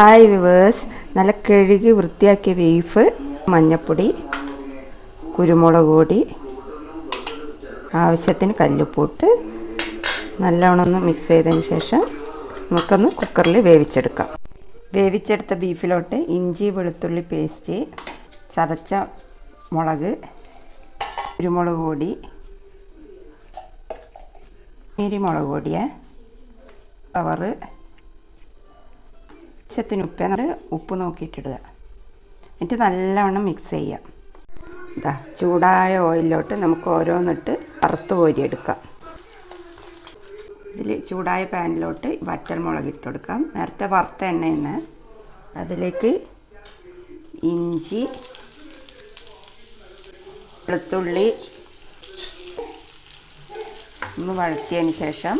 Hi viewers നല്ല കഴുകി വൃത്തിയാക്കിയ beef മഞ്ഞപ്പൊടി കുരുമുളക് പൊടി ആവശ്യത്തിന് കല്ലുപ്പൂട്ട് നല്ലവണ്ണം മിക്സ് ചെയ്തതിന് ശേഷം നമുക്കൊന്ന് കുക്കറിൽ വേവിച്ചെടുക്കാം. വേവിച്ചെടുത്ത ബീഫിലോട്ട് ഇഞ്ചി വെളുത്തുള്ളി പേസ്റ്റ് ചതച്ച മുളക് കുരുമുളക് പൊടി എരിമുളക് പൊടിയെ കവറ് ആവശ്യത്തിന് ഉപ്പ്. നമ്മൾ ഉപ്പ് നോക്കിയിട്ടിടുക. എന്നിട്ട് നല്ലവണ്ണം മിക്സ് ചെയ്യാം ഇതാ ചൂടായ ഓയിലിലോട്ട് നമുക്ക് ഓരോന്നിട്ട് വറുത്ത് കോരിയെടുക്കാം. ഇതിൽ ചൂടായ പാനിലോട്ട് വറ്റൽ മുളക് ഇട്ട് കൊടുക്കാം. നേരത്തെ വറുത്ത എണ്ണയെന്ന് അതിലേക്ക് ഇഞ്ചി വെളുത്തുള്ളി ഒന്ന് വഴറ്റിയതിന് ശേഷം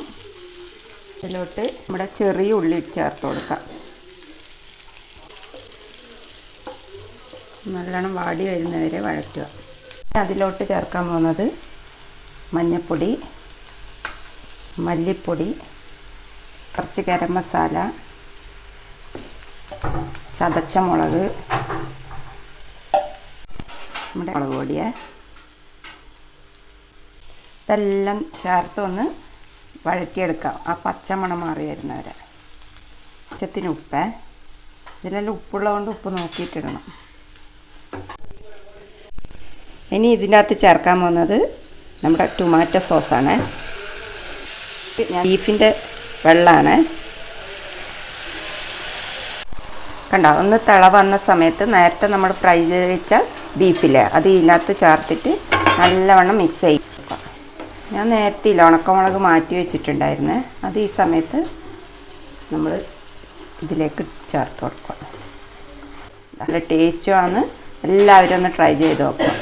ഇതിലോട്ട് നമ്മുടെ ചെറിയ ഉള്ളി ചേർത്ത് കൊടുക്കാം. നല്ലോണം വാടി വരുന്നവരെ വഴറ്റുക. അതിലോട്ട് ചേർക്കാൻ പോകുന്നത് മഞ്ഞൾപ്പൊടി മല്ലിപ്പൊടി കുറച്ച് ഗരം മസാല ചതച്ച മുളക് നമ്മുടെ മുളക് പൊടിയെ. ഇതെല്ലാം ചേർത്ത് ഒന്ന് വഴറ്റിയെടുക്കാം. ആ പച്ചമണം മാറി വരുന്നവരെ. ആവശ്യത്തിന് ഉപ്പ്. ഇതിലെല്ലാം ഉപ്പുള്ളതുകൊണ്ട് ഉപ്പ് നോക്കിയിട്ടിടണം. ഇനി ഇതിനകത്ത് ചേർക്കാൻ പോകുന്നത് നമ്മുടെ ടൊമാറ്റോ സോസാണ് ഞാൻ ബീഫിന്റെ വെള്ളമാണ് കണ്ടോ ഒന്ന് തിള വന്ന സമയത്ത് നേരത്തെ നമ്മൾ ഫ്രൈ ചെയ്ത് വെച്ച ബീഫില്ലേ അത് ഇതിനകത്ത് ചേർത്തിട്ട് നല്ലവണ്ണം മിക്സ് ചെയ്യും ഞാൻ നേരത്തെ ഇല്ല ഉണക്കമുളക് മാറ്റി വെച്ചിട്ടുണ്ടായിരുന്നു. അത് ഈ സമയത്ത് നമ്മൾ ഇതിലേക്ക് ചേർത്ത് കൊടുക്കുക നല്ല ടേസ്റ്റുമാണ് എല്ലാവരും ഒന്ന് ട്രൈ ചെയ്ത് നോക്കുക.